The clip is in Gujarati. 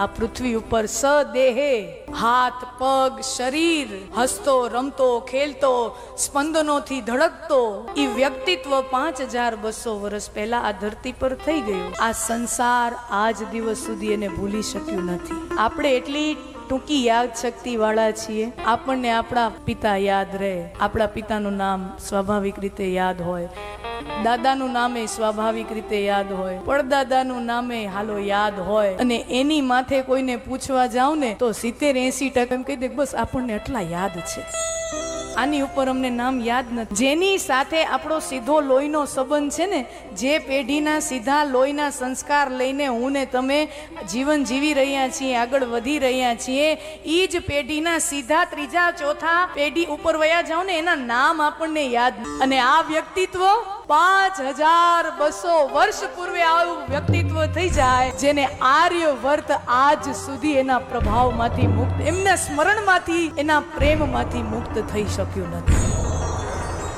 આ પૃથ્વી ઉપર સદેહે, હાથ, પગ, શરીર, હસતો, રમતો, ખેલતો, સ્પંદનોથી ધડકતો એ વ્યક્તિત્વ પાંચ હજાર બસો વર્ષ પહેલા આ ધરતી પર થઈ ગયું. આ સંસાર આજ દિવસ સુધી એને ભૂલી શક્યું નથી. આપણે એટલી ટૂંકી યાદ શક્તિ વાળા છીએ. આપણને આપણા પિતા યાદ રહે. આપણા પિતાનું નામ સ્વાભાવિક રીતે યાદ હોય. દાદાનું નામે સ્વાભાવિક રીતે યાદ હોય. પડદાદાનું નામે હાલો યાદ હોય. અને એની માથે કોઈને પૂછવા જાવ ને તો સિત્તેર એસી ટકા એમ કહી દે બસ આપણને એટલા યાદ છે. આની ઉપર અમને નામ યાદ નથી. જેની સાથે આપણો સીધો લોહીનો સંબંધ છે ને, જે પેઢીના સીધા લોહીના સંસ્કાર લઈને હું ને તમે જીવન જીવી રહ્યા છીએ, આગળ વધી રહ્યા છીએ એ જ પેઢીના સીધા ત્રીજા ચોથા પેઢી ઉપર વયા જાઓ ને, એના નામ આપણને યાદ અને આ વ્યક્તિત્વ પાંચ હજાર બસો વર્ષ પૂર્વે આવું વ્યક્તિત્વ થઈ જાય, જેને આર્યવર્ત આજ સુધી એના પ્રભાવમાંથી મુક્ત, એમના સ્મરણમાંથી, એના પ્રેમમાંથી મુક્ત થઈ શક્યું નથી.